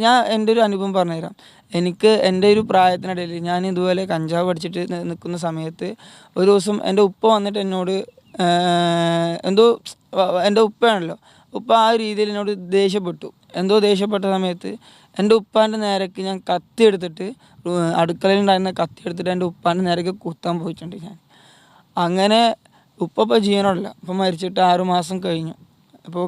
ഞാൻ എന്റെ ഒരു അനുഭവം പറഞ്ഞുതരാം. എനിക്ക് എന്റെ ഒരു പ്രായത്തിനിടയിൽ ഞാൻ ഇതുപോലെ കഞ്ചാവ് പഠിച്ചിട്ട് നിൽക്കുന്ന സമയത്ത് ഒരു ദിവസം എന്റെ ഉപ്പ വന്നിട്ട് എന്നോട് എന്തോ എന്റെ ഉപ്പയാണല്ലോ. ഉപ്പ ആ രീതിയിൽ എന്നോട് ദേഷ്യപ്പെട്ടു. എന്തോ ദേഷ്യപ്പെട്ട സമയത്ത് എന്റെ ഉപ്പാന്റെ നേരക്ക് ഞാൻ കത്തി എടുത്തിട്ട് അടുക്കളയിൽ ഉണ്ടായിരുന്ന കത്തി എടുത്തിട്ട് എന്റെ ഉപ്പാന്റെ നേരക്ക് കുത്താൻ പോയിട്ടുണ്ട് ഞാൻ. അങ്ങനെ ഉപ്പ ഇപ്പോൾ ജീവനുള്ള ഇപ്പം മരിച്ചിട്ട് ആറുമാസം കഴിഞ്ഞു. അപ്പോൾ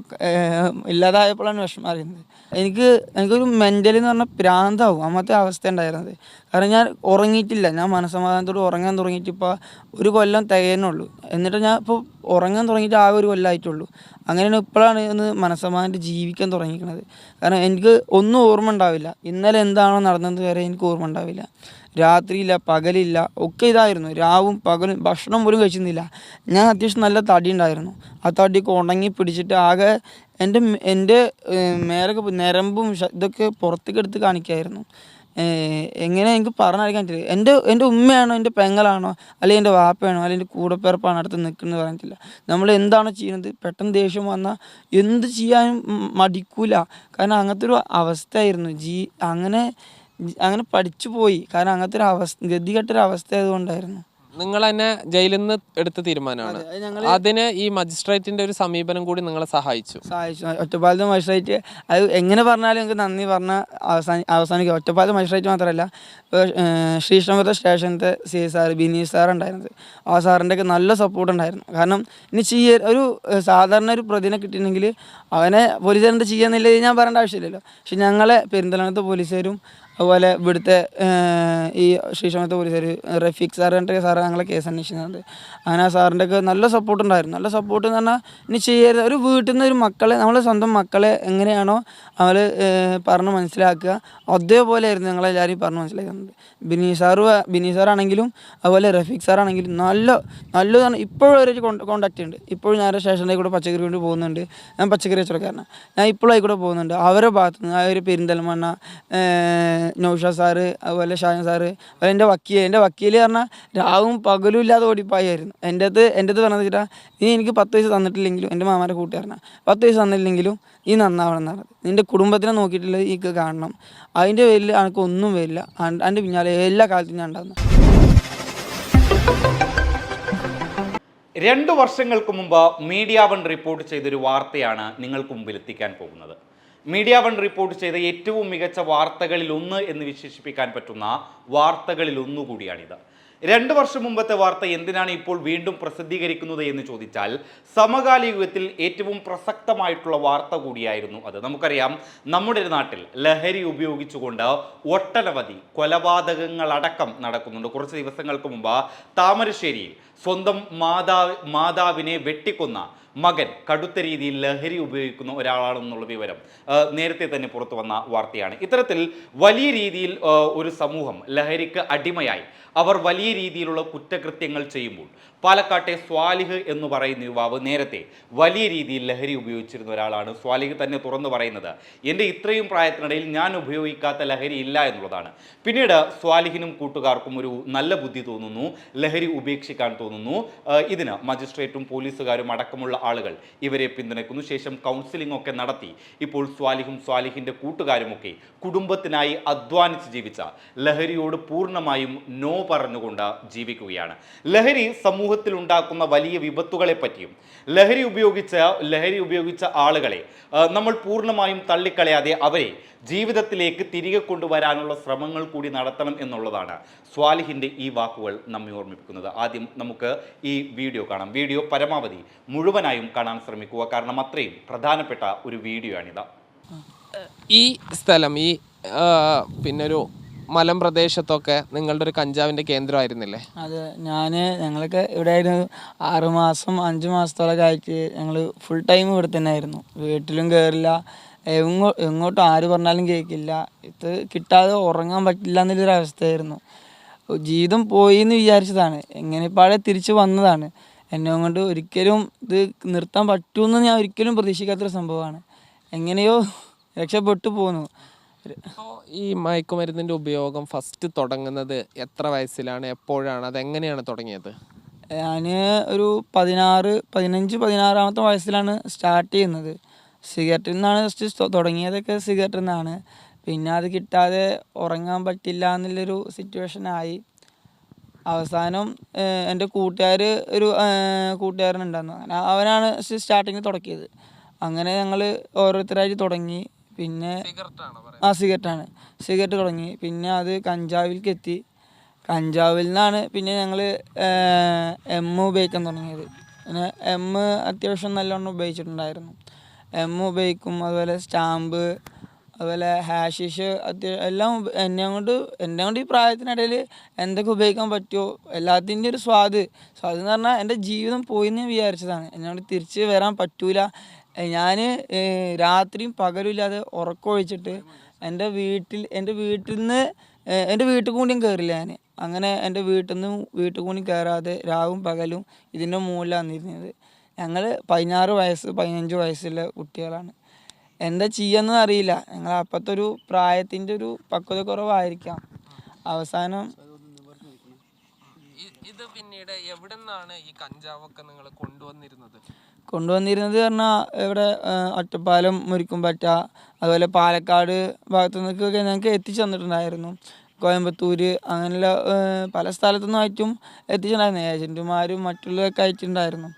ഇല്ലാതായപ്പോഴാണ് വിഷമം അറിയുന്നത്. എനിക്ക് എനിക്കൊരു മെന്റലി എന്ന് പറഞ്ഞാൽ പ്രാന്താവും. അമ്മത്തെ അവസ്ഥ ഉണ്ടായിരുന്നത്. കാരണം ഞാൻ ഉറങ്ങിയിട്ടില്ല. ഞാൻ മനസ്സമാധാനത്തോട് ഉറങ്ങാൻ തുടങ്ങിയിട്ട് ഇപ്പോൾ ഒരു കൊല്ലം തികയുന്നുള്ളൂ എന്നിട്ട് ഞാൻ ഇപ്പോൾ ഉറങ്ങാൻ തുടങ്ങിയിട്ട് ആ ഒരു കൊല്ലമായിട്ടുള്ളൂ അങ്ങനെയാണ് ഇപ്പോഴാണ് ഒന്ന് മനസ്സമാധാനമായിട്ട് ജീവിക്കാൻ തുടങ്ങിയിരിക്കുന്നത്. കാരണം എനിക്ക് ഒന്നും ഓർമ്മ ഉണ്ടാവില്ല. ഇന്നലെ എന്താണോ നടന്നത് വരെ എനിക്ക് ഓർമ്മ ഉണ്ടാവില്ല. രാത്രിയില്ല പകലില്ല ഒക്കെ ഇതായിരുന്നു. രാവും പകലും ഭക്ഷണം പോലും കഴിച്ചിരുന്നില്ല. ഞാൻ അത്യാവശ്യം നല്ല തടി ഉണ്ടായിരുന്നു. ആ തടിയൊക്കെ ഉണങ്ങി പിടിച്ചിട്ട് ആകെ എന്റെ എന്റെ മേലൊക്കെ നരമ്പും ഇതൊക്കെ പുറത്തേക്ക് എടുത്ത് കാണിക്കായിരുന്നു. എങ്ങനെ എനിക്ക് പറഞ്ഞറിയിക്കാൻ പറ്റില്ല. എന്റെ എന്റെ ഉമ്മയാണോ എന്റെ പെങ്ങളാണോ അല്ലെങ്കിൽ എന്റെ വാപ്പയാണോ അല്ലെങ്കിൽ എന്റെ കൂടപ്പിറപ്പാണോ അടുത്ത് നിൽക്കുന്നത് പറഞ്ഞിട്ടില്ല നമ്മൾ എന്താണോ ചെയ്യുന്നത്? പെട്ടെന്ന് ദേഷ്യം വന്നാൽ എന്ത് ചെയ്യാനും മടിക്കൂല. കാരണം അങ്ങനത്തെ ഒരു അവസ്ഥയായിരുന്നു. ജീ അങ്ങനെ അങ്ങനെ പഠിച്ചു പോയി. കാരണം അങ്ങനത്തെ ഒരു അവസ്ഥ ഗതികെട്ട ഒരു അവസ്ഥ ആയതുകൊണ്ടായിരുന്നു നിങ്ങൾ തന്നെ ജയിലിൽ നിന്ന് എടുത്ത തീരുമാനമാണ്. അതെ, അതിന് ഈ മജിസ്ട്രേറ്റിന്റെ ഒരു സമീപനം കൂടി നിങ്ങളെ സഹായിച്ചു. സഹായിച്ചു. ഒറ്റപ്പാലത്തെ മജിസ്ട്രേറ്റ് അത് എങ്ങനെ പറഞ്ഞാലും എനിക്ക് നന്ദി പറഞ്ഞ അവസാനി അവസാനിക്കുക ഒറ്റപ്പാലത്തെ മജിസ്ട്രേറ്റ് മാത്രമല്ല ശ്രീകൃഷ്ണപുരത്തെ സ്റ്റേഷനത്തെ C S R Bineesh sir ഉണ്ടായിരുന്നത്. ആ സാറിന്റെ ഒക്കെ നല്ല സപ്പോർട്ട് ഉണ്ടായിരുന്നു. കാരണം ഇനി ചെയ്യ ഒരു സാധാരണ ഒരു പ്രതിനെ കിട്ടിയിട്ടുണ്ടെങ്കിൽ അവനെ പോലീസുകാരന്റെ ചെയ്യാന്നില്ല ഞാൻ പറയേണ്ട ആവശ്യമില്ലല്ലോ. പക്ഷെ ഞങ്ങളെ പെരിന്തൽമണ്ണത്തെ പോലീസുകാരും അതുപോലെ ഇവിടുത്തെ ഈ ശ്രീശമത്തെ പോലീസുകാർ റഫീഖ് സാർ പറഞ്ഞിട്ട് സാറ് ഞങ്ങളെ കേസ് അന്വേഷിക്കുന്നുണ്ട്. അങ്ങനെ ആ സാറിന്റെ ഒക്കെ നല്ല സപ്പോർട്ട് ഉണ്ടായിരുന്നു. നല്ല സപ്പോർട്ട് എന്ന് പറഞ്ഞാൽ ഇനി ചെയ്യരുത് ഒരു വീട്ടിൽ നിന്ന് ഒരു മക്കളെ നമ്മൾ സ്വന്തം മക്കളെ എങ്ങനെയാണോ അവർ പറഞ്ഞ് മനസ്സിലാക്കുക. അതേപോലെ ആയിരുന്നു ഞങ്ങളെല്ലാവരും പറഞ്ഞ് മനസ്സിലാക്കുന്നത്. ബിനി സാറ് ബിനി സാറാണെങ്കിലും അതുപോലെ റഫീഖ് സാറാണെങ്കിലും നല്ല നല്ലതാണ്. ഇപ്പോഴും ഒരു കോണ്ടാക്ട് ഉണ്ട്. ഇപ്പോഴും ഞാൻ സ്റ്റേഷനിലേക്ക് കൂടെ പച്ചക്കറി കൊണ്ട് പോകുന്നുണ്ട്. ഞാൻ പച്ചക്കറി കച്ചവടക്കാരനാണ് ഞാൻ ഇപ്പോഴും ആയിക്കൂടെ പോകുന്നുണ്ട്. അവരുടെ ഭാഗത്തുനിന്ന് ആ ഒരു പെരിന്തൽമണ്ണ നൗഷാ സാറ് അതുപോലെ ഷാജൻ സാറ് അതുപോലെ എന്റെ വക്കീൽ എന്റെ വക്കീൽ പറഞ്ഞാൽ രാവും പകലും ഇല്ലാതെ ഓടിപ്പായായിരുന്നു. എന്റെ അത് എന്റെ അത് പറഞ്ഞത് വെച്ചിട്ടാ നീ എനിക്ക് പത്ത് വയസ്സ് തന്നിട്ടില്ലെങ്കിലും എന്റെ മാമാരെ കൂട്ടുകാരനാണ് പത്ത് വയസ്സ് തന്നില്ലെങ്കിലും നീ നന്നാവണം എന്നാണ് നിന്റെ കുടുംബത്തിനെ നോക്കിയിട്ടുള്ളത് ഈ കാണണം. അതിന്റെ പേരിൽ എനിക്ക് ഒന്നും വരില്ല. അതിന്റെ പിന്നാലെ എല്ലാ കാലത്തും ഞാൻ ഉണ്ടാകുന്നു രണ്ടു വർഷങ്ങൾക്ക് മുമ്പ് മീഡിയ വൺ റിപ്പോർട്ട് ചെയ്തൊരു വാർത്തയാണ് നിങ്ങൾക്ക് മുമ്പിൽ എത്തിക്കാൻ പോകുന്നത്. മീഡിയ വൺ റിപ്പോർട്ട് ചെയ്ത ഏറ്റവും മികച്ച വാർത്തകളിൽ ഒന്ന് എന്ന് വിശേഷിപ്പിക്കാൻ പറ്റുന്ന വാർത്തകളിൽ ഒന്നുകൂടിയാണിത്. രണ്ട് വർഷം മുമ്പത്തെ വാർത്ത എന്തിനാണ് ഇപ്പോൾ വീണ്ടും പ്രസിദ്ധീകരിക്കുന്നത് എന്ന് ചോദിച്ചാൽ സമകാലിക യുഗത്തിൽ ഏറ്റവും പ്രസക്തമായിട്ടുള്ള വാർത്ത കൂടിയായിരുന്നു അത്. നമുക്കറിയാം നമ്മുടെ നാട്ടിൽ ലഹരി ഉപയോഗിച്ചുകൊണ്ട് ഒട്ടനവധി കൊലപാതകങ്ങളടക്കം നടക്കുന്നുണ്ട്. കുറച്ച് ദിവസങ്ങൾക്ക് മുമ്പ് താമരശ്ശേരിയിൽ സ്വന്തം മാതാ മാതാവിനെ വെട്ടിക്കൊന്ന മകൻ കടുത്ത രീതിയിൽ ലഹരി ഉപയോഗിക്കുന്ന ഒരാളാണെന്നുള്ള വിവരം നേരത്തെ തന്നെ പുറത്തു വന്ന വാർത്തയാണ്. ഇത്തരത്തിൽ വലിയ രീതിയിൽ ഒരു സമൂഹം ലഹരിക്ക് അടിമയായി. അവർ വലിയ രീതിയിലുള്ള കുറ്റകൃത്യങ്ങൾ ചെയ്യുമ്പോൾ പാലക്കാട്ടെ സ്വാലിഹ് എന്ന് പറയുന്ന യുവാവ് നേരത്തെ വലിയ രീതിയിൽ ലഹരി ഉപയോഗിച്ചിരുന്ന ഒരാളാണ്. സ്വാലിഹ് തന്നെ തുറന്നു പറയുന്നത് എന്റെ ഇത്രയും പ്രായത്തിനിടയിൽ ഞാൻ ഉപയോഗിക്കാത്ത ലഹരി ഇല്ല എന്നുള്ളതാണ്. പിന്നീട് സ്വാലിഹിനും കൂട്ടുകാർക്കും ഒരു നല്ല ബുദ്ധി തോന്നുന്നു ലഹരി ഉപേക്ഷിക്കാൻ തോന്നുന്നു. ഇതിന് മജിസ്ട്രേറ്റും പോലീസുകാരും അടക്കമുള്ള ആളുകൾ ഇവരെ പിന്തുണയ്ക്കുന്നു. ശേഷം കൗൺസിലിംഗ് ഒക്കെ നടത്തി. ഇപ്പോൾ സ്വാലിഹും സ്വാലിഹിന്റെ കൂട്ടുകാരുമൊക്കെ കുടുംബത്തിനായി അധ്വാനിച്ച് ജീവിച്ച ലഹരിയോട് പൂർണമായും നോ പറഞ്ഞുകൊണ്ട് ജീവിക്കുകയാണ്. ലഹരി സമൂഹത്തിൽ ഉണ്ടാക്കുന്ന വലിയ വിപത്തുകളെ പറ്റിയും ലഹരി ഉപയോഗിച്ച ലഹരി ഉപയോഗിച്ച ആളുകളെ നമ്മൾ പൂർണമായും തള്ളിക്കളയാതെ അവരെ ജീവിതത്തിലേക്ക് തിരികെ കൊണ്ടുവരാനുള്ള ശ്രമങ്ങൾ കൂടി നടത്തണം എന്നുള്ളതാണ് സ്വാലിഹിന്റെ ഈ വാക്കുകൾ നമ്മെ ഓർമ്മിപ്പിക്കുന്നത്. ആദ്യം നമുക്ക് ഈ വീഡിയോ കാണാം. വീഡിയോ പരമാവധി മുഴുവനായും കാണാൻ ശ്രമിക്കുക. കാരണം അത്രയും പ്രധാനപ്പെട്ട ഒരു വീഡിയോ ആണിത് ഈ സ്ഥലം ഈ പിന്നെ പിന്നൊരു മലം പ്രദേശത്തൊക്കെ നിങ്ങളുടെ ഒരു കഞ്ചാവിന്റെ കേന്ദ്രമായിരുന്നില്ലേ? അതെ ഞാൻ ഞങ്ങളൊക്കെ ഇവിടെ ആയിരുന്നു ആറുമാസം അഞ്ച് മാസത്തോളമൊക്കെ ആയിട്ട് ഞങ്ങൾ ഫുൾ ടൈം ഇവിടെ തന്നെ ആയിരുന്നു വീട്ടിലും കയറില്ല എങ്ങോ എങ്ങോട്ടും ആര് പറഞ്ഞാലും കേൾക്കില്ല ഇത് കിട്ടാതെ ഉറങ്ങാൻ പറ്റില്ല എന്നുള്ളൊരു അവസ്ഥയായിരുന്നു. ജീവിതം പോയി എന്ന് വിചാരിച്ചതാണ്. എങ്ങനെ പാടെ തിരിച്ചു വന്നതാണ്. എന്നെ കൊണ്ട് ഒരിക്കലും ഇത് നിർത്താൻ പറ്റുമെന്ന് ഞാൻ ഒരിക്കലും പ്രതീക്ഷിക്കാത്തൊരു സംഭവമാണ്. എങ്ങനെയോ രക്ഷപ്പെട്ടു പോന്നു. ഈ മയക്കുമരുന്നിന്റെ ഉപയോഗം ഫസ്റ്റ് തുടങ്ങുന്നത് എത്ര വയസ്സിലാണ്? എപ്പോഴാണ്? അത് എങ്ങനെയാണ് തുടങ്ങിയത്? ഞാൻ ഒരു പതിനാറ് പതിനഞ്ച് പതിനാറാമത്തെ വയസ്സിലാണ് സ്റ്റാർട്ട് ചെയ്യുന്നത്. സിഗരറ്റിൽ നിന്നാണ് ഫസ്റ്റ് തുടങ്ങിയതൊക്കെ സിഗരറ്റിൽ നിന്നാണ്. പിന്നെ അത് കിട്ടാതെ ഉറങ്ങാൻ പറ്റില്ല എന്നുള്ളൊരു സിറ്റുവേഷനായി അവസാനം എന്റെ കൂട്ടുകാർ ഒരു കൂട്ടുകാരനുണ്ടായിരുന്നു. അങ്ങനെ അവനാണ് സ്റ്റാർട്ടിങ് തുടക്കിയത്. അങ്ങനെ ഞങ്ങൾ ഓരോരുത്തരായിട്ട് തുടങ്ങി. പിന്നെ ആ സിഗരറ്റാണ്. സിഗരറ്റ് തുടങ്ങി. പിന്നെ അത് കഞ്ചാവിലേക്ക് എത്തി കഞ്ചാവിൽ നിന്നാണ് പിന്നെ ഞങ്ങൾ എം ഉപയോഗിക്കാൻ തുടങ്ങിയത്. പിന്നെ എം അത്യാവശ്യം നല്ലോണം ഉപയോഗിച്ചിട്ടുണ്ടായിരുന്നു. എം ഉപയോഗിക്കും. അതുപോലെ സ്റ്റാമ്പ് അതുപോലെ ഹാഷിഷ് അത്യാവശ്യം എല്ലാം എന്നെ കൊണ്ട് എന്നെ കൊണ്ട് ഈ പ്രായത്തിനിടയിൽ എന്തൊക്കെ ഉപയോഗിക്കാൻ പറ്റുമോ എല്ലാത്തിന്റെ ഒരു സ്വാദ്. സ്വാദ് എന്ന് പറഞ്ഞാൽ എന്റെ ജീവിതം പോയി എന്ന് വിചാരിച്ചതാണ്. എന്നെ കൊണ്ട് തിരിച്ച് വരാൻ പറ്റൂല. ഞാൻ രാത്രിയും പകലും ഇല്ലാതെ ഉറക്കമൊഴിച്ചിട്ട് എന്റെ വീട്ടിൽ എന്റെ വീട്ടിൽ നിന്ന് എന്റെ വീട്ടിൽ കൂടിയും കയറില്ല ഞാൻ അങ്ങനെ എന്റെ വീട്ടിൽ നിന്നും വീട്ടിൽ കയറാതെ രാവും പകലും ഇതിന്റെ മുകളിലാണ് ഇരുന്നത് ഞങ്ങൾ പതിനാറ് വയസ്സ് പതിനഞ്ച് വയസ്സുള്ള കുട്ടികളാണ്. എന്താ ചെയ്യാന്ന് അറിയില്ല. ഞങ്ങൾ അപ്പോഴത്തെ ഒരു പ്രായത്തിന്റെ ഒരു പക്വത കുറവായിരിക്കാം. അവസാനം ഇത് പിന്നീട് എവിടെ നിന്നാണ് ഈ കഞ്ചാവൊക്കെ നിങ്ങൾ കൊണ്ടുവന്നിരുന്നത്? കൊണ്ടുവന്നിരുന്നത് പറഞ്ഞാൽ ഇവിടെ ഒറ്റപ്പാലം മുരിക്കുംപറ്റ അതുപോലെ പാലക്കാട് ഭാഗത്തു നിന്നൊക്കെ ഞങ്ങൾക്ക് എത്തിച്ചു തന്നിട്ടുണ്ടായിരുന്നു കോയമ്പത്തൂര് അങ്ങനെയുള്ള പല സ്ഥലത്തു നിന്നായിട്ടും എത്തിച്ചിട്ടുണ്ടായിരുന്നു. ഏജന്റുമാരും മറ്റുള്ളവരൊക്കെ അയച്ചിട്ടുണ്ടായിരുന്നു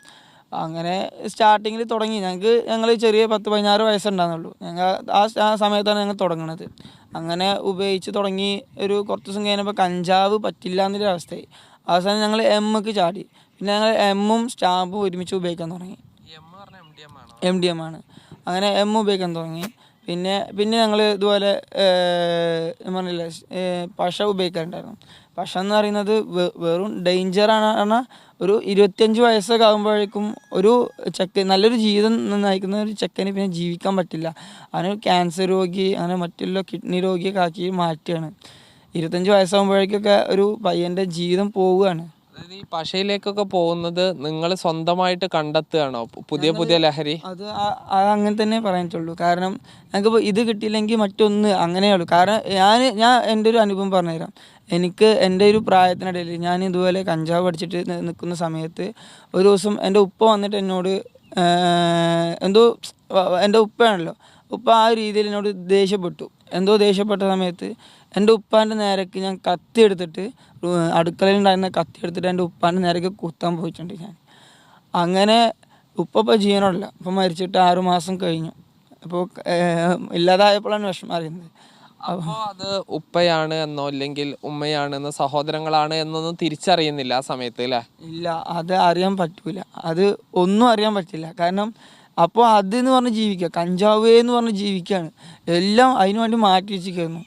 അങ്ങനെ സ്റ്റാർട്ടിങ്ങിൽ തുടങ്ങി. ഞങ്ങൾക്ക് ഞങ്ങൾ ചെറിയ പത്ത് പതിനാറ് വയസ്സുണ്ടാകുന്നുള്ളൂ ഞങ്ങൾ ആ ആ സമയത്താണ് ഞങ്ങൾ തുടങ്ങണത്. അങ്ങനെ ഉപയോഗിച്ച് തുടങ്ങി ഒരു കുറച്ച് ദിവസം കഴിഞ്ഞപ്പോൾ കഞ്ചാവ് പറ്റില്ല എന്നൊരു അവസ്ഥയായി. അവസാനം ഞങ്ങൾ എമ്മക്ക് ചാടി. പിന്നെ ഞങ്ങൾ എമ്മും സ്റ്റാമ്പും ഒരുമിച്ച് ഉപയോഗിക്കാൻ തുടങ്ങി. എം ഡി എം ആണോ. അങ്ങനെ എം ഉപയോഗിക്കാൻ തുടങ്ങി. പിന്നെ പിന്നെ ഞങ്ങൾ ഇതുപോലെ ഞാൻ പറഞ്ഞില്ലേ പശ ഉപയോഗിക്കാറുണ്ടായിരുന്നു. പശ എന്ന് പറയുന്നത് വെറും ഡേഞ്ചറാണ് പറഞ്ഞാൽ ഒരു ഇരുപത്തിയഞ്ച് വയസ്സൊക്കെ ആകുമ്പോഴേക്കും ഒരു ചെക്ക് നല്ലൊരു ജീവിതം നയിക്കുന്ന ഒരു ചെക്കന് പിന്നെ ജീവിക്കാൻ പറ്റില്ല. അവന് ക്യാൻസർ രോഗി അങ്ങനെ മറ്റുള്ള കിഡ്നി രോഗിയൊക്കെ ആക്കി മാറ്റുകയാണ്. ഇരുപത്തഞ്ച് വയസ്സാകുമ്പോഴേക്കൊക്കെ ഒരു പയ്യന്റെ ജീവിതം പോവുകയാണ്. അതായത് ഈ പശയിലേക്കൊക്കെ പോകുന്നത് നിങ്ങൾ സ്വന്തമായിട്ട് കണ്ടെത്തുകയാണോ? പുതിയ പുതിയ ലഹരി? അത് അത് അങ്ങനെ തന്നെ പറയാനുള്ളൂ കാരണം ഞങ്ങൾക്ക് ഇത് കിട്ടിയില്ലെങ്കിൽ മറ്റൊന്ന് അങ്ങനെയുള്ളൂ കാരണം ഞാൻ ഞാൻ എന്റെ ഒരു അനുഭവം പറഞ്ഞുതരാം. എനിക്ക് എന്റെ ഒരു പ്രായത്തിനിടയിൽ ഞാൻ ഇതുപോലെ കഞ്ചാവ് പഠിച്ചിട്ട് നിൽക്കുന്ന സമയത്ത് ഒരു ദിവസം എന്റെ ഉപ്പ വന്നിട്ട് എന്നോട് എന്തോ എന്റെ ഉപ്പയാണല്ലോ. ഉപ്പ ആ രീതിയിൽ എന്നോട് ദേഷ്യപ്പെട്ടു. എന്തോ ദേഷ്യപ്പെട്ട സമയത്ത് എന്റെ ഉപ്പാന്റെ നേരക്ക് ഞാൻ കത്തി എടുത്തിട്ട് അടുക്കളയിൽ ഉണ്ടായിരുന്ന കത്തി എടുത്തിട്ട് എന്റെ ഉപ്പാന്റെ നേരക്ക് കുത്താൻ പോയിട്ടുണ്ട് ഞാൻ. അങ്ങനെ ഉപ്പ ഇപ്പോൾ ജീവനോടില്ല. ഇപ്പം മരിച്ചിട്ട് ആറു മാസം കഴിഞ്ഞു. അപ്പോൾ ഇല്ലാതായപ്പോഴാണ് വിഷമം അറിയുന്നത്. അപ്പോൾ അത് ഉപ്പയാണ് എന്നോ അല്ലെങ്കിൽ ഉമ്മയാണെന്നോ സഹോദരങ്ങളാണ് എന്നൊന്നും തിരിച്ചറിയുന്നില്ല ആ സമയത്ത് അല്ലേ? ഇല്ല അത് അറിയാൻ പറ്റൂല. അത് ഒന്നും അറിയാൻ പറ്റില്ല. കാരണം അപ്പോൾ അതെന്ന് എന്ന് പറഞ്ഞ് ജീവിക്കുക കഞ്ചാവ് എന്ന് പറഞ്ഞ് ജീവിക്കുകയാണ്. എല്ലാം അതിനു വേണ്ടി മാറ്റി വെച്ചിരിക്കുന്നു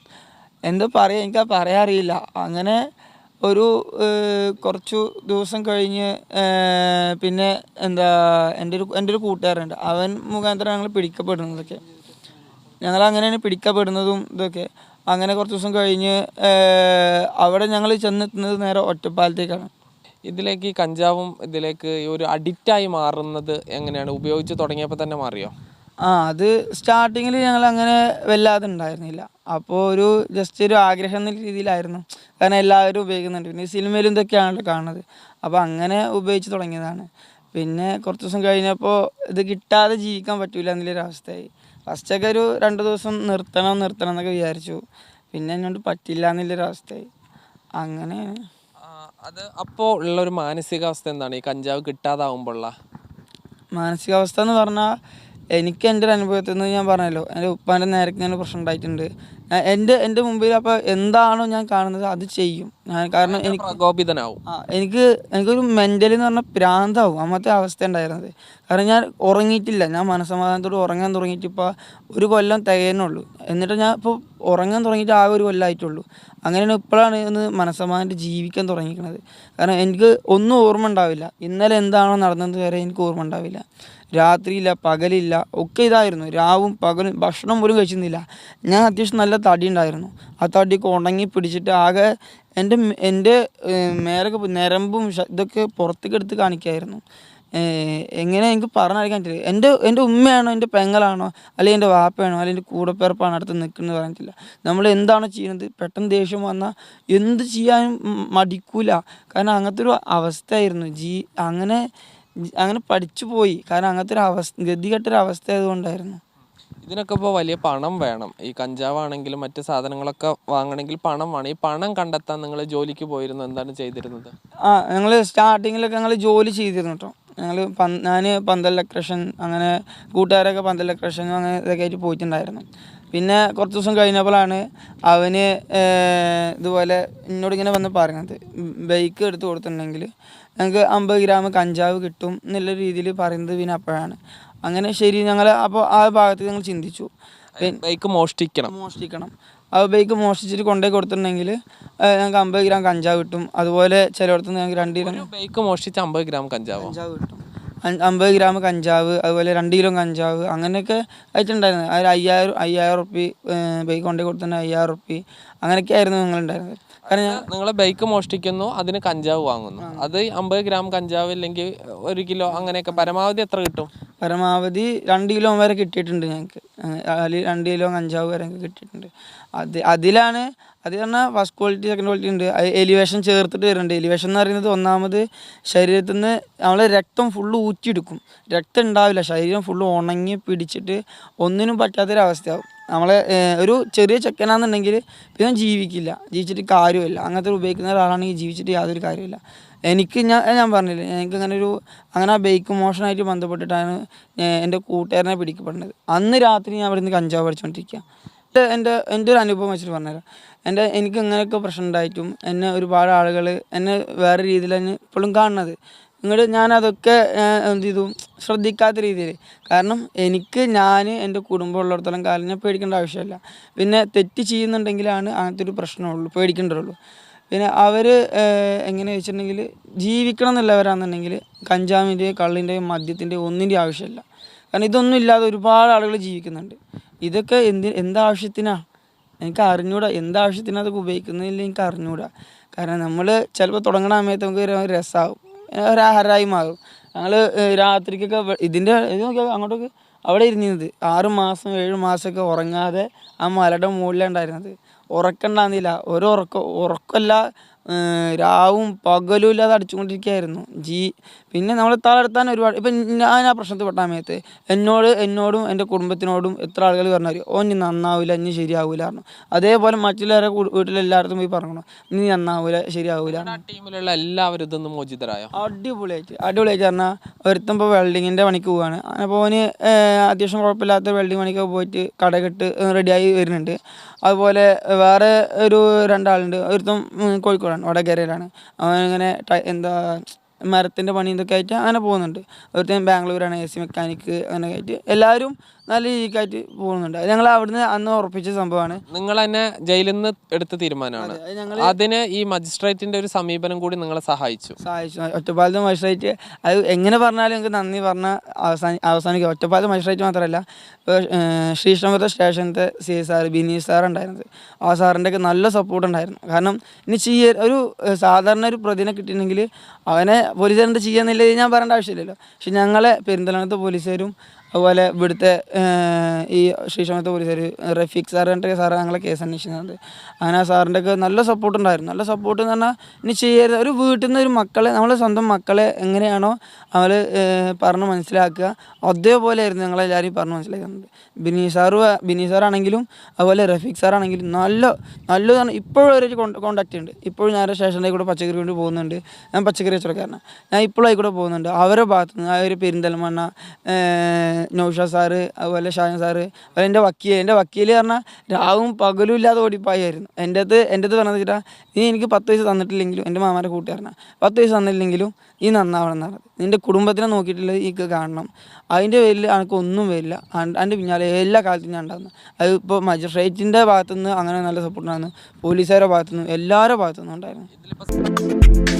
എന്താ പറയുക എനിക്ക് പറയാൻ അറിയില്ല അങ്ങനെ ഒരു കുറച്ചു ദിവസം കഴിഞ്ഞ് പിന്നെ എന്താ എന്റെ ഒരു എന്റെ ഒരു കൂട്ടുകാരുണ്ട് അവൻ മുഖാന്തരം ഞങ്ങൾ പിടിക്കപ്പെടുന്നതൊക്കെ ഞങ്ങൾ അങ്ങനെയാണ് പിടിക്കപ്പെടുന്നതും ഇതൊക്കെ. അങ്ങനെ കുറച്ച് ദിവസം കഴിഞ്ഞ് അവിടെ ഞങ്ങൾ ചെന്നെത്തുന്നത് നേരെ ഒറ്റപ്പാലത്തേക്കാണ്. ഇതിലേക്ക് ഈ കഞ്ചാവും ഇതിലേക്ക് ഒരു അഡിക്റ്റായി മാറുന്നത് എങ്ങനെയാണ്? ഉപയോഗിച്ച് തുടങ്ങിയപ്പോൾ തന്നെ മാറിയോ? ആ അത് സ്റ്റാർട്ടിങ്ങിൽ ഞങ്ങൾ അങ്ങനെ വല്ലാതെ ഉണ്ടായിരുന്നില്ല. അപ്പോൾ ഒരു ജസ്റ്റ് ഒരു ആഗ്രഹം എന്ന രീതിയിലായിരുന്നു. കാരണം എല്ലാവരും ഉപയോഗിക്കുന്നുണ്ട്. പിന്നെ സിനിമയിലും ഇതൊക്കെയാണല്ലോ കാണുന്നത്. അപ്പോൾ അങ്ങനെ ഉപയോഗിച്ച് തുടങ്ങിയതാണ്. പിന്നെ കുറച്ച് ദിവസം കഴിഞ്ഞപ്പോൾ ഇത് കിട്ടാതെ ജീവിക്കാൻ പറ്റില്ല എന്നുള്ളൊരു അവസ്ഥയായി. ഫസ്റ്റൊക്കെ ഒരു രണ്ട് ദിവസം നിർത്തണം നിർത്തണം എന്നൊക്കെ വിചാരിച്ചു. പിന്നെ എന്നോട് പറ്റില്ല എന്നുള്ളൊരു അവസ്ഥയായി. അങ്ങനെ അത് അപ്പോൾ ഉള്ള ഒരു മാനസികാവസ്ഥ എന്താണ്? ഈ കഞ്ചാവ് കിട്ടാതാവുമ്പോഴുള്ള മാനസികാവസ്ഥ എന്ന് പറഞ്ഞാൽ എനിക്ക് എന്റെ ഒരു അനുഭവത്തിൽ നിന്ന് ഞാൻ പറഞ്ഞല്ലോ എന്റെ ഉപ്പാന്റെ നേരെ ഞാൻ പ്രശ്നം ഉണ്ടായിട്ടുണ്ട്. എന്റെ എന്റെ മുമ്പിൽ അപ്പോൾ എന്താണോ ഞാൻ കാണുന്നത് അത് ചെയ്യും. ഞാൻ കാരണം എനിക്ക് പ്രകോപിതനാവും. എനിക്ക് എനിക്കൊരു മെന്റലി എന്ന് പറഞ്ഞാൽ പ്രാന്താവും. അമ്മത്തെ അവസ്ഥ ഉണ്ടായിരുന്നത്. കാരണം ഞാൻ ഉറങ്ങിയിട്ടില്ല. ഞാൻ മനസ്സമാധാനത്തോട് ഉറങ്ങാൻ തുടങ്ങിയിട്ട് ഇപ്പോൾ ഒരു കൊല്ലം തികയുന്നുള്ളൂ എന്നിട്ട് ഞാൻ ഇപ്പോൾ ഉറങ്ങാൻ തുടങ്ങിയിട്ട് ആ ഒരു കൊല്ലമായിട്ടുള്ളൂ അങ്ങനെയാണ് ഇപ്പോഴാണ് ഒന്ന് മനസ്സമാധാനമായിട്ട് ജീവിക്കാൻ തുടങ്ങിയിരിക്കുന്നത്. കാരണം എനിക്ക് ഒന്നും ഓർമ്മ ഉണ്ടാവില്ല. ഇന്നലെ എന്താണോ നടന്നത് വരെ എനിക്ക് ഓർമ്മ ഉണ്ടാവില്ല. രാത്രിയില്ല പകലില്ല ഒക്കെ ഇതായിരുന്നു. രാവും പകലും ഭക്ഷണം പോലും കഴിച്ചിരുന്നില്ല. ഞാൻ അത്യാവശ്യം നല്ല തടി ഉണ്ടായിരുന്നു. ആ തടിയൊക്കെ ഉണങ്ങി പിടിച്ചിട്ട് ആകെ എന്റെ എന്റെ മേലൊക്കെ നരമ്പും ഇതൊക്കെ പുറത്തേക്ക് എടുത്ത് കാണിക്കായിരുന്നു. എങ്ങനെ എനിക്ക് പറഞ്ഞറിയിക്കാൻ പറ്റില്ല. എന്റെ എന്റെ ഉമ്മയാണോ എന്റെ പെങ്ങളാണോ അല്ലെങ്കിൽ എന്റെ വാപ്പയാണോ അല്ലെങ്കിൽ എന്റെ കൂടപ്പിറപ്പാണോ അടുത്ത് നിൽക്കുന്നത് പറഞ്ഞിട്ടില്ല നമ്മൾ എന്താണോ ചെയ്യുന്നത്? പെട്ടെന്ന് ദേഷ്യം വന്നാൽ എന്ത് ചെയ്യാനും മടിക്കൂല. കാരണം അങ്ങനത്തെ ഒരു അവസ്ഥയായിരുന്നു. ജീ അങ്ങനെ അങ്ങനെ പഠിച്ചു പോയി. കാരണം അങ്ങനത്തെ ഒരു അവസ്ഥ ഗതികെട്ടൊരു അവസ്ഥ ആയതുകൊണ്ടായിരുന്നു. ഇതിനൊക്കെ ഇപ്പോൾ വലിയ പണം വേണം. ഈ കഞ്ചാവാണെങ്കിലും മറ്റ് സാധനങ്ങളൊക്കെ വാങ്ങണമെങ്കിൽ പണം വേണം. ഈ പണം കണ്ടെത്താൻ നിങ്ങൾ ജോലിക്ക് പോയിരുന്നു. എന്താണ് ചെയ്തിരുന്നത്? ആ ഞങ്ങൾ സ്റ്റാർട്ടിങ്ങിലൊക്കെ ഞങ്ങൾ ജോലി ചെയ്തിരുന്നു കേട്ടോ ഞങ്ങൾ ഞാൻ പന്തൽ ഇലക്ട്രീഷ്യൻ അങ്ങനെ കൂട്ടുകാരൊക്കെ പന്തൽ ഇലക്ട്രീഷ്യനും അങ്ങനെ ഇതൊക്കെ ആയിട്ട് പോയിട്ടുണ്ടായിരുന്നു. പിന്നെ കുറച്ച് ദിവസം കഴിഞ്ഞപ്പോഴാണ് അവന് ഇതുപോലെ എന്നോട് ഇങ്ങനെ വന്ന് പറയുന്നത് ബൈക്ക് എടുത്ത് കൊടുത്തിട്ടുണ്ടെങ്കിൽ ഞങ്ങൾക്ക് അമ്പത് ഗ്രാം കഞ്ചാവ് കിട്ടും എന്നുള്ള രീതിയിൽ പറയുന്നത് പിന്നെ അപ്പോഴാണ്. അങ്ങനെ ശരി ഞങ്ങൾ അപ്പോൾ ആ ഭാഗത്ത് ഞങ്ങൾ ചിന്തിച്ചു. ബൈക്ക് മോഷ്ടിക്കണം. മോഷ്ടിക്കണം. ആ ബൈക്ക് മോഷ്ടിച്ചിട്ട് കൊണ്ടുപോയി കൊടുത്തിട്ടുണ്ടെങ്കിൽ ഞങ്ങൾക്ക് അമ്പത് ഗ്രാം കഞ്ചാവ് കിട്ടും. അതുപോലെ ചിലയിടത്ത് ഞങ്ങൾക്ക് രണ്ട് ഗ്രാം ബൈക്ക് മോഷ്ടിച്ച് അമ്പത് ഗ്രാം കഞ്ചാവ്? കഞ്ചാവ് കിട്ടും. അമ്പത് ഗ്രാം കഞ്ചാവ് അതുപോലെ രണ്ട് കിലോ കഞ്ചാവ് അങ്ങനെയൊക്കെ ആയിട്ടുണ്ടായിരുന്നു. ആ അയ്യായിരം അയ്യായിരം ഉറുപ്പി ബൈക്ക് കൊണ്ടുപോയി കൊടുത്തിട്ട് അയ്യായിരം ഉറുപ്പി അങ്ങനെയൊക്കെ ആയിരുന്നു ഞങ്ങളുണ്ടായിരുന്നത്. കാരണം ഞാൻ നിങ്ങൾ ബൈക്ക് മോഷ്ടിക്കുന്നു അതിന് കഞ്ചാവ് വാങ്ങുന്നു. അത് അമ്പത് ഗ്രാം കഞ്ചാവ് അല്ലെങ്കിൽ ഒരു കിലോ അങ്ങനെയൊക്കെ പരമാവധി എത്ര കിട്ടും? പരമാവധി രണ്ട് കിലോ വരെ കിട്ടിയിട്ടുണ്ട് ഞങ്ങൾക്ക്. അതിൽ രണ്ട് കിലോ കഞ്ചാവ് വരെ കിട്ടിയിട്ടുണ്ട്. അത് അതിലാണ് അത് പറഞ്ഞാൽ ഫസ്റ്റ് ക്വാളിറ്റി സെക്കൻഡ് ക്വാളിറ്റി ഉണ്ട്. എലിവേഷൻ ചേർത്തിട്ട് വരുന്നുണ്ട്. എലിവേഷൻ എന്ന് പറയുന്നത് ഒന്നാമത് ശരീരത്തിൽ നിന്ന് നമ്മളെ രക്തം ഫുള്ള് ഊറ്റിയെടുക്കും. രക്തം ഉണ്ടാവില്ല. ശരീരം ഫുള്ള് ഉണങ്ങി പിടിച്ചിട്ട് ഒന്നിനും പറ്റാത്തൊരവസ്ഥയാവും. നമ്മളെ ഒരു ചെറിയ ചെക്കനാണെന്നുണ്ടെങ്കിൽ പിന്നെ ജീവിക്കില്ല. ജീവിച്ചിട്ട് കാര്യമില്ല അങ്ങനത്തെ ഉപയോഗിക്കുന്ന ഒരാളാണെങ്കിൽ ജീവിച്ചിട്ട് യാതൊരു കാര്യമില്ല എനിക്ക് ഞാൻ ഞാൻ പറഞ്ഞില്ലേ എനിക്ക് അങ്ങനെ ഒരു അങ്ങനെ ആ ബൈക്ക് മോഷനായിട്ട് ബന്ധപ്പെട്ടിട്ടാണ് എന്റെ കൂട്ടുകാരനെ പിടിക്കപ്പെടുന്നത്. അന്ന് രാത്രി ഞാൻ അവിടെ നിന്ന് കഞ്ചാവ് പഠിച്ചുകൊണ്ടിരിക്കുക എന്റെ എന്റെ ഒരു അനുഭവം വെച്ചിട്ട് പറഞ്ഞുതരാം. എന്റെ എനിക്ക് ഇങ്ങനെയൊക്കെ പ്രശ്നം ഉണ്ടായിട്ടും എന്നെ ഒരുപാട് ആളുകൾ എന്നെ വേറെ രീതിയിൽ തന്നെ ഇപ്പോഴും കാണുന്നത്. ഇങ്ങോട്ട് ഞാനതൊക്കെ എന്ത് ചെയ്തു? ശ്രദ്ധിക്കാത്ത രീതിയിൽ കാരണം എനിക്ക് ഞാൻ എന്റെ കുടുംബം ഉള്ളിടത്തോളം കാലം ഞാൻ പേടിക്കേണ്ട ആവശ്യമില്ല. പിന്നെ തെറ്റ് ചെയ്യുന്നുണ്ടെങ്കിലാണ് അങ്ങനത്തെ ഒരു പ്രശ്നമുള്ളൂ പേടിക്കേണ്ടതുള്ളൂ. പിന്നെ അവർ എങ്ങനെ വെച്ചിട്ടുണ്ടെങ്കിൽ ജീവിക്കണം എന്നുള്ളവരാണെന്നുണ്ടെങ്കിൽ കഞ്ചാവിന്റെയും കള്ളിന്റെയും മദ്യത്തിന്റെയും ഒന്നിന്റെയും ആവശ്യമില്ല. കാരണം ഇതൊന്നും ഇല്ലാതെ ഒരുപാട് ആളുകൾ ജീവിക്കുന്നുണ്ട്. ഇതൊക്കെ എന്ത് എന്താവശ്യത്തിനാണ് എനിക്ക് അറിഞ്ഞൂടാ. എന്താവശ്യത്തിനാണ് അതൊക്കെ ഉപയോഗിക്കുന്നതിൽ എനിക്ക് അറിഞ്ഞൂടാ. കാരണം നമ്മൾ ചിലപ്പോൾ തുടങ്ങണ സമയത്ത് നമുക്ക് രസമാവും ഒരു ഹരായി മാറും. ഞങ്ങൾ രാത്രിക്കൊക്കെ ഇതിന്റെ ഇത് നോക്കിയാൽ അങ്ങോട്ടൊക്കെ അവിടെ ഇരുന്നിരുന്നത്. ആറ് മാസം ഏഴ് മാസമൊക്കെ ഉറങ്ങാതെ ആ മലയുടെ മുകളിലുണ്ടായിരുന്നത് ഉറക്കണ്ടാന്നില്ല ഒരു ഉറക്കം ഉറക്കമല്ല രാവും പകലും ഇല്ലാതെ അടിച്ചുകൊണ്ടിരിക്കുകയായിരുന്നു. ജീ പിന്നെ നമ്മൾ തളർത്താൻ ഒരുപാട് ഇപ്പം ഞാൻ ആ പ്രശ്നത്തിൽ പെട്ട സമയത്ത് എന്നോട് എന്നോടും എന്റെ കുടുംബത്തിനോടും എത്ര ആളുകൾ പറഞ്ഞാൽ ഓ നീ നന്നാവില്ല ഇനി ശരിയാവില്ല പറഞ്ഞു. അതേപോലെ മറ്റുള്ളവരെ വീട്ടിലെ വീട്ടിലെല്ലായിടത്തും പോയി പറഞ്ഞു നീ നന്നാവില്ല ശരിയാവില്ല ടീമിലുള്ള എല്ലാവരും ഇതൊന്നും മോചിതരായോ? അടിപൊളിയായിട്ട് അടിപൊളിയായിട്ട് പറഞ്ഞാൽ ഒരുത്തം ഇപ്പോൾ വെൽഡിങ്ങിന്റെ പണിക്ക് പോവാണ്. അപ്പോൾ അവന് അത്യാവശ്യം കുഴപ്പമില്ലാത്ത വെൽഡിങ് പണിക്ക് പോയിട്ട് കടകെട്ട് റെഡിയായി വരുന്നുണ്ട്. അതുപോലെ വേറെ ഒരു രണ്ടാളുണ്ട് ഒരുത്തം കോഴിക്കോടാണ് വടകരയിലാണ്. അവനിങ്ങനെ എന്താ മരത്തിന്റെ പണി ഇതൊക്കെ ആയിട്ട് അങ്ങനെ പോകുന്നുണ്ട്. ഒരുത്തൻ ബാംഗ്ലൂരാണ് എ സി മെക്കാനിക്ക് അങ്ങനെ ആയിട്ട്. എല്ലാവരും നല്ല രീതിക്കായിട്ട് പോകുന്നുണ്ട്. അത് ഞങ്ങൾ അവിടുന്ന് അന്ന് ഉറപ്പിച്ച സംഭവമാണ്. നിങ്ങൾ തന്നെ ജയിലിൽ നിന്ന് എടുത്ത തീരുമാനമാണ്. അത് അതിന് ഈ മജിസ്ട്രേറ്റിന്റെ ഒരു സമീപനം കൂടി നിങ്ങളെ സഹായിച്ചു. സഹായിച്ചു. ഒറ്റപ്പാലത്ത് മജിസ്ട്രേറ്റ് അത് എങ്ങനെ പറഞ്ഞാലും എനിക്ക് നന്ദി പറഞ്ഞ അവസാനി അവസാനിക്കുക ഒറ്റപ്പാലത്ത് മജിസ്ട്രേറ്റ് മാത്രമല്ല ഇപ്പോൾ ശ്രീകൃഷ്ണപുരത്തെ സ്റ്റേഷനത്തെ C S R Bineesh sir ഉണ്ടായിരുന്നത്. ആ സാറിന്റെ ഒക്കെ നല്ല സപ്പോർട്ട് ഉണ്ടായിരുന്നു. കാരണം ഇനി ചെയ്യ ഒരു സാധാരണ ഒരു പ്രതിനെ കിട്ടിയിട്ടുണ്ടെങ്കിൽ അവനെ പോലീസുകാരെന്ത് ചെയ്യാന്നില്ല ഞാൻ പറയേണ്ട ആവശ്യമില്ലല്ലോ. പക്ഷെ ഞങ്ങളെ പെരിന്തൽമണ്ണത്തെ പോലീസുകാരും അതുപോലെ ഇവിടുത്തെ ഈ ശ്രീശമത്തെ പോലീസുകാർ റഫീഖ് സാർ പറഞ്ഞിട്ട് സാറ് ഞങ്ങളെ കേസ് അന്വേഷിക്കുന്നുണ്ട്. അങ്ങനെ ആ സാറിന്റെ ഒക്കെ നല്ല സപ്പോർട്ട് ഉണ്ടായിരുന്നു. നല്ല സപ്പോർട്ട് എന്ന് പറഞ്ഞാൽ ഇനി ചെയ്യരുത് ഒരു വീട്ടിൽ നിന്ന് ഒരു മക്കളെ നമ്മൾ സ്വന്തം മക്കളെ എങ്ങനെയാണോ അവർ പറഞ്ഞ് മനസ്സിലാക്കുക. അതേപോലെ ആയിരുന്നു ഞങ്ങളെല്ലാവരും പറഞ്ഞ് മനസ്സിലാക്കുന്നത്. ബിനി സാറ് ബിനി സാറാണെങ്കിലും അതുപോലെ റഫീഖ് സാറാണെങ്കിലും നല്ല നല്ലതാണ്. ഇപ്പോഴും ഒരു കോണ്ടാക്റ്റ് ഉണ്ട്. ഇപ്പോഴും ഞാൻ സ്റ്റേഷനിലേക്ക് കൂടെ പച്ചക്കറി കൊണ്ട് പോകുന്നുണ്ട്. ഞാൻ പച്ചക്കറി കച്ചവടക്കാരനാണ് ഞാൻ ഇപ്പോഴും ആയിക്കൂടെ പോകുന്നുണ്ട്. അവരുടെ ഭാഗത്തുനിന്ന് ആ ഒരു പെരിന്തൽമണ്ണ നൗഷാ സാറ് അതുപോലെ ഷാജൻ സാറ് അതുപോലെ എന്റെ വക്കീൽ എന്റെ വക്കീൽ പറഞ്ഞാൽ രാവും പകലും ഇല്ലാതെ ഓടിപ്പായായിരുന്നു. എന്റെ അത് എന്റെ അത് പറഞ്ഞത് വെച്ചിട്ടാ നീ എനിക്ക് പത്ത് വയസ്സ് തന്നിട്ടില്ലെങ്കിലും എന്റെ മാമാരെ കൂട്ടുകാരനാണ് പത്ത് വയസ്സ് തന്നില്ലെങ്കിലും നീ നന്നാവണം എന്നാണ് നിന്റെ കുടുംബത്തിനെ നോക്കിയിട്ടുള്ളത് ഈ കാണണം. അതിന്റെ പേരിൽ എനിക്ക് ഒന്നും വരില്ല. അതിന്റെ പിന്നാലെ എല്ലാ കാലത്തും ഞാൻ ഉണ്ടാകുന്നു അത് ഇപ്പോൾ മജിസ്ട്രേറ്റിന്റെ ഭാഗത്തുനിന്ന് അങ്ങനെ നല്ല സപ്പോർട്ടുണ്ടായിരുന്നു പോലീസുകാരുടെ ഭാഗത്തുനിന്ന് എല്ലാവരുടെ ഭാഗത്തുനിന്നും ഉണ്ടായിരുന്നു.